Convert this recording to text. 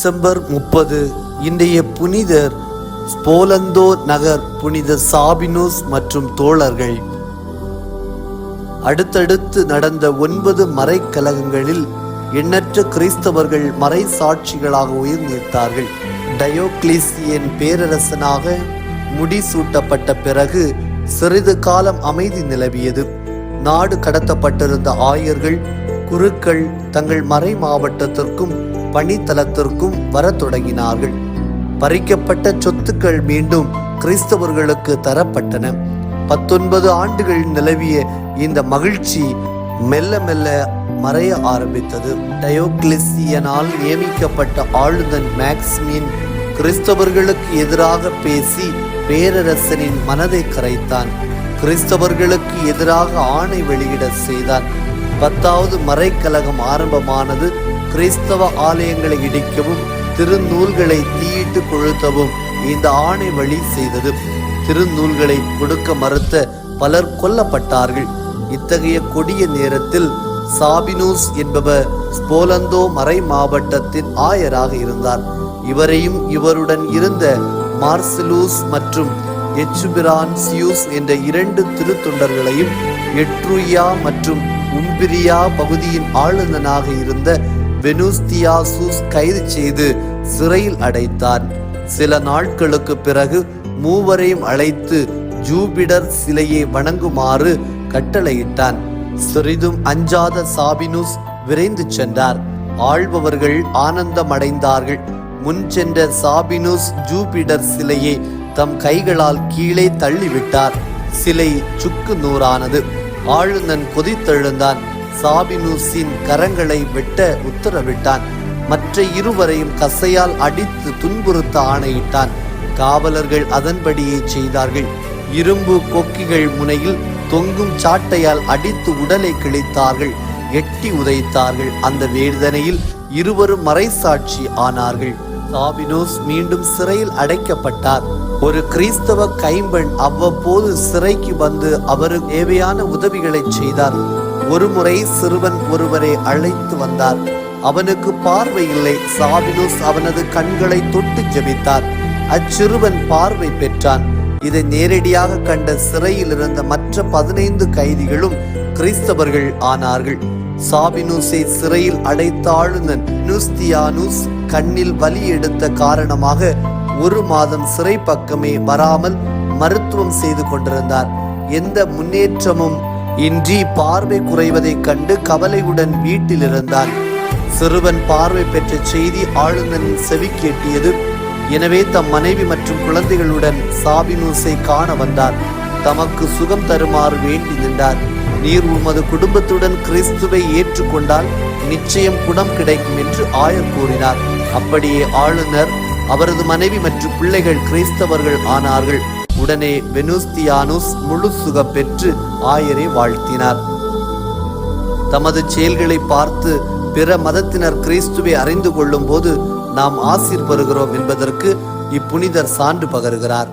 December முப்பது இன்றைய புனிதர் ஸ்போலந்தோ நகர் புனித சாபினோஸ் மற்றும் தோழர்கள். அடுத்தடுத்து நடந்த ஒன்பது மறைக்கலகங்களில் எண்ணற்ற கிறிஸ்தவர்கள் மறை சாட்சிகளாக உயிர் நீத்தார்கள் டயோக்ளீசியன் பேரரசனாக முடிசூட்டப்பட்ட பிறகு சிறிது காலம் அமைதி நிலவியது. நாடு கடத்தப்பட்டிருந்த ஆயர்கள் குருக்கள் தங்கள் மறை மாவட்டத்திற்கும் பணித்தலத்திற்கும் வரத் தொடங்கினார்கள். பறிக்கப்பட்ட சொத்துக்கள் மீண்டும் கிறிஸ்தவர்களுக்கு தரப்பட்டன. பத்தொன்பது ஆண்டுகள் நிலவிய இந்த மகிழ்ச்சி மெல்ல மெல்ல மறைய ஆரம்பித்தது. டயோக்ளிசியனால் நியமிக்கப்பட்ட ஆளுநன் மேக்ஸ்மின் கிறிஸ்தவர்களுக்கு எதிராக பேசி பேரரசனின் மனதை கரைத்தான். கிறிஸ்தவர்களுக்கு எதிராக ஆணை வெளியிட செய்தான். பத்தாவது மறைக்கலகம் ஆரம்பமானது கிறிஸ்தவ ஆலயங்களை இடிக்கவும் திருநூல்களை தீயிட்டு கொழுத்தவும் இந்த ஆணை வழி செய்தது. திருநூல்களை கொடுக்க மறுத்த பலர் கொல்லப்பட்டார்கள். இத்தகைய கொடிய நேரத்தில் சாபினூஸ் என்பவர் ஸ்போலந்தோ மறை மாவட்டத்தின் ஆயராக இருந்தார். இவரையும் இவருடன் இருந்த மார்சிலூஸ் மற்றும் எச்சுபிரான்சியூஸ் என்ற இரண்டு திருத்தொண்டர்களையும் எட்ருயா மற்றும் உம்பிரியா பகுதியின் ஆளுநனாக இருந்த வெனுஸ்தியாசூஸ் கைது செய்து சிறையில் அடைத்தார். சில நாட்களுக்கு பிறகு மூவரையும் அழைத்து ஜூபிடர் சிலையை வணங்குமாறு கட்டளையிட்டான். சிறிதும் அஞ்சாத சாபினுஸ் விரைந்து சென்றார். ஆள்பவர்கள் ஆனந்தமடைந்தார்கள். முன் சென்ற சாபினுஸ் ஜூபிடர் சிலையை தம் கைகளால் கீழே தள்ளிவிட்டார். சிலை சுக்கு நூறானது. ஆளுநன் கொதித்தெழுந்தான். சாபினூசின் கரங்களை வெட்ட உத்தரவிட்டான். மற்ற இருவரையும் கசையால் அடித்து துன்புறுத்த ஆணையிட்டான். காவலர்கள் அதன்படியே செய்தார்கள். இரும்பு கொக்கிகள் முனையில் தொங்கும் சாட்டையால் அடித்து உடலை கிழித்தார்கள். எட்டி உதைத்தார்கள். அந்த வேதனையில் இருவரும் மறைசாட்சி ஆனார்கள். சாபினோஸ் மீண்டும் சிறையில் அடைக்கப்பட்டார். ஒரு கிறிஸ்தவ கைம்பெண் அவ்வப்போது சிறைக்கு வந்து அவருக்கு தேவையான உதவிகளை செய்தார். ஒருமுறை சிறுவன் ஒருவரை அழைத்து வந்தார். அவனுக்கு பார்வை இல்லை. சாபினோஸ் அவனது கண்களை தொட்டு ஜெபித்தார். அச்சிறுவன் பார்வை பெற்றான். இதை நேரடியாக கண்ட சிறையில் இருந்த மற்ற பதினைந்து கைதிகளும் கிறிஸ்தவர்கள் ஆனார்கள். சாபினூஸை சிறையில் அடைத்த ஆளுநன் கண்ணில் வலி எடுத்த காரணமாக ஒரு மாதம் சிறை பக்கமே வராமல் மருத்துவம் செய்து கொண்டிருந்தார். எந்த முன்னேற்றமும் இன்றி பார்வை குறைவதைக் கண்டு கவலையுடன் வீட்டில் இருந்தான் சிறுவன் பார்வை பெற்ற செய்தி ஆளுநரின் செவி கேட்டியது. எனவே தம் மனைவி மற்றும் குழந்தைகளுடன் சாபினூசை காண வந்தார். தமக்கு சுகம் தருமாறு வேண்டி நின்றார். நீர் உமது குடும்பத்துடன் கிறிஸ்துவை ஏற்றுக்கொண்டால் நிச்சயம் குணம் கிடைக்கும் என்று ஆயர் கூறினார். அப்படியே ஆளுநர் அவரது மனைவி மற்றும் பிள்ளைகள் கிறிஸ்தவர்கள் ஆனார்கள். உடனே வெனுஸ்தியானுஸ் முழு சுகம் பெற்று ஆயரை வாழ்த்தினார். தமது செயல்களை பார்த்து பிற மதத்தினர் கிறிஸ்துவை அறிந்து கொள்ளும் போது நாம் ஆசீர் பெறுகிறோம் என்பதற்கு இப்புனிதர் சான்று பகருகிறார்.